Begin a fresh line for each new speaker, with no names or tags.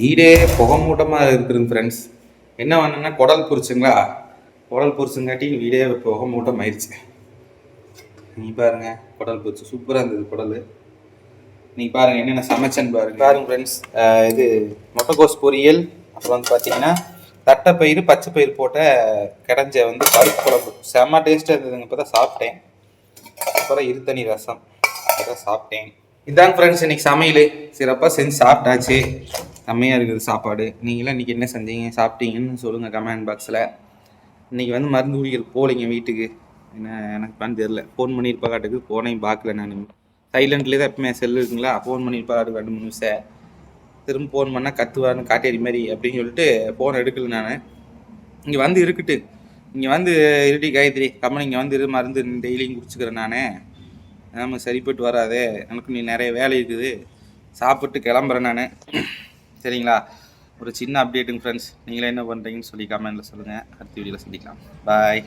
வீடே புகை மூட்டமாக இருக்குதுங்க ஃப்ரெண்ட்ஸ் என்ன பண்ணேன்னா குடல் பொரிச்சுங்களா? குடல் பொரிச்சுங்காட்டி வீடே புகமூட்டம் ஆயிடுச்சு நீ பாருங்க குடல் பொரிச்சு. சூப்பராக இருந்தது குடல். நீ பாருங்கள் என்னென்ன சமைச்சேன்னு பாருங்க. பாருங்க ஃப்ரெண்ட்ஸ் இது முட்டைக்கோஸ் பொரியல். அப்புறம் வந்து பார்த்தீங்கன்னா தட்டைப்பயிறு பச்சை பயிறு போட்ட கிடஞ்ச வந்து பருப்பு குழம்பு. செம்ம டேஸ்ட்டாக இருந்ததுங்க. இப்போ தான் சாப்பிட்டேன் அப்புறம் இருத்தனி ரசம். அதான் சாப்பிட்டேன். இதாங்க ஃப்ரெண்ட்ஸ் இன்னைக்கு சமையல். சிறப்பாக செஞ்சு சாப்பிட்டாச்சு. செம்மையாக இருக்குது சாப்பாடு. நீங்களாம் இன்றைக்கி என்ன செஞ்சீங்க? சாப்பிட்டீங்கன்னு சொல்லுங்கள் கமெண்ட் பாக்ஸில் இன்னைக்கு வந்து மருந்து குடிக்கிற போகலைங்க வீட்டுக்கு. என்ன எனக்கு பண்ண தெரில ஃபோன் பண்ணியிருப்பா காட்டுக்கு. போனையும் பார்க்கல நான். சைலண்ட்லேயே தான் எப்பவுமே செல்லு இருக்குங்களா? ஃபோன் பண்ணியிருப்பா காட்டுக்கு ரெண்டு மூணு நிமிஷம். திரும்ப ஃபோன் பண்ணால் கத்துவான்னு காட்டேரி மாதிரி அப்படின்னு சொல்லிட்டு ஃபோன் எடுக்கல நான். இங்கே வந்து இருக்குட்டு இங்கே வந்து இருட்டி காயத்ரி. கம்மன் இங்கே வந்து இரு மருந்து டெய்லியும் குடிச்சுக்கிறேன் நான். ஆமாம் சரிப்பட்டு வராதே. எனக்கு நீ நிறைய வேலை இருக்குது. சாப்பிட்டு கிளம்புறேன் நான். சரிங்களா? ஒரு சின்ன அப்டேட்டுங்க ஃப்ரெண்ட்ஸ் நீங்களே என்ன பண்ணுறீங்கன்னு சொல்லி கமெண்ட்டில் சொல்லுங்கள் அடுத்த வீடியோவில் சந்திக்கலாம். பாய்